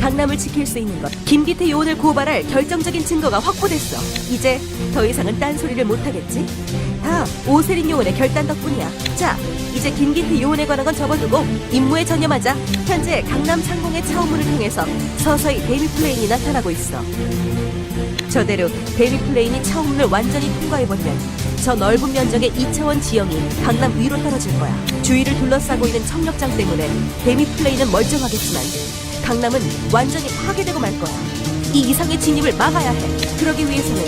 강남을 지킬 수 있는 것. 김기태 요원을 고발할 결정적인 증거가 확보됐어. 이제 더 이상은 딴소리를 못하겠지? 다 오세린 요원의 결단 덕분이야. 자, 이제 김기태 요원에 관한 건 접어두고 임무에 전념하자. 현재 강남 상공의 차원문을 통해서 서서히 데미 플레인이 나타나고 있어. 저대로 데미 플레인이 차원문을 완전히 통과해버리면 저 넓은 면적의 2차원 지형이 강남 위로 떨어질 거야. 주위를 둘러싸고 있는 청력장 때문에 데미 플레인은 멀쩡하겠지만 강남은 완전히 파괴되고 말 거야. 이 이상의 진입을 막아야 해. 그러기 위해서는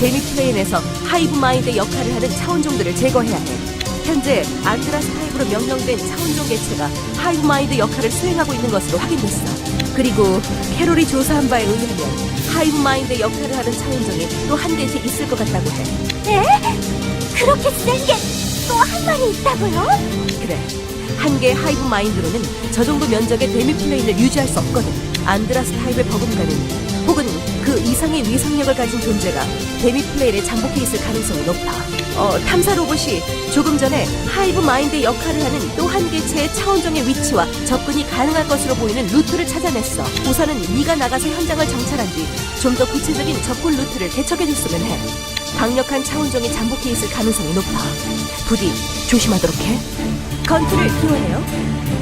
데미 플레인에서 하이브 마인드 역할을 하는 차원종들을 제거해야 해. 현재 안드라스 타입으로 명명된 차원종 개체가 하이브 마인드 역할을 수행하고 있는 것으로 확인됐어. 그리고 캐롤이 조사한 바에 의하면 하이브 마인드 역할을 하는 차원종이 또한 개씩 있을 것 같다고 해. 그렇게 센 게 또 한 마리 있다고요? 그래. 한 개의 하이브 마인드로는 저 정도 면적의 데미 플레인을 유지할 수 없거든. 안드라스 타입의 버금가는 혹은 그 이상의 위상력을 가진 존재가 데미 플레인에 잠복해 있을 가능성이 높아. 어, 탐사 로봇이 조금 전에 하이브 마인드 역할을 하는 또 한 개체의 차원종의 위치와 접근이 가능할 것으로 보이는 루트를 찾아냈어. 우선은 네가 나가서 현장을 정찰한 뒤 좀 더 구체적인 접근 루트를 개척해 줬으면 해. 강력한 차원종이 잠복해 있을 가능성이 높아. 부디 조심하도록 해. 건투를 기원해요.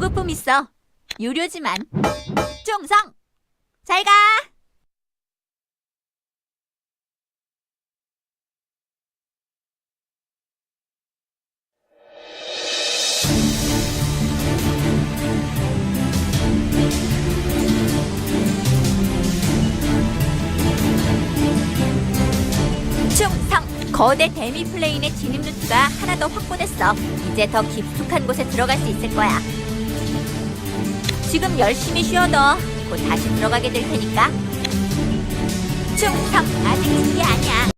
보급품 있어. 유료지만. 충성! 잘 가! 거대 데미 플레인의 진입 루트가 하나 더 확보됐어. 이제 더 깊숙한 곳에 들어갈 수 있을 거야. 지금 열심히 쉬어둬. 곧 다시 들어가게 될 테니까. 충성 아직 준비 아니야.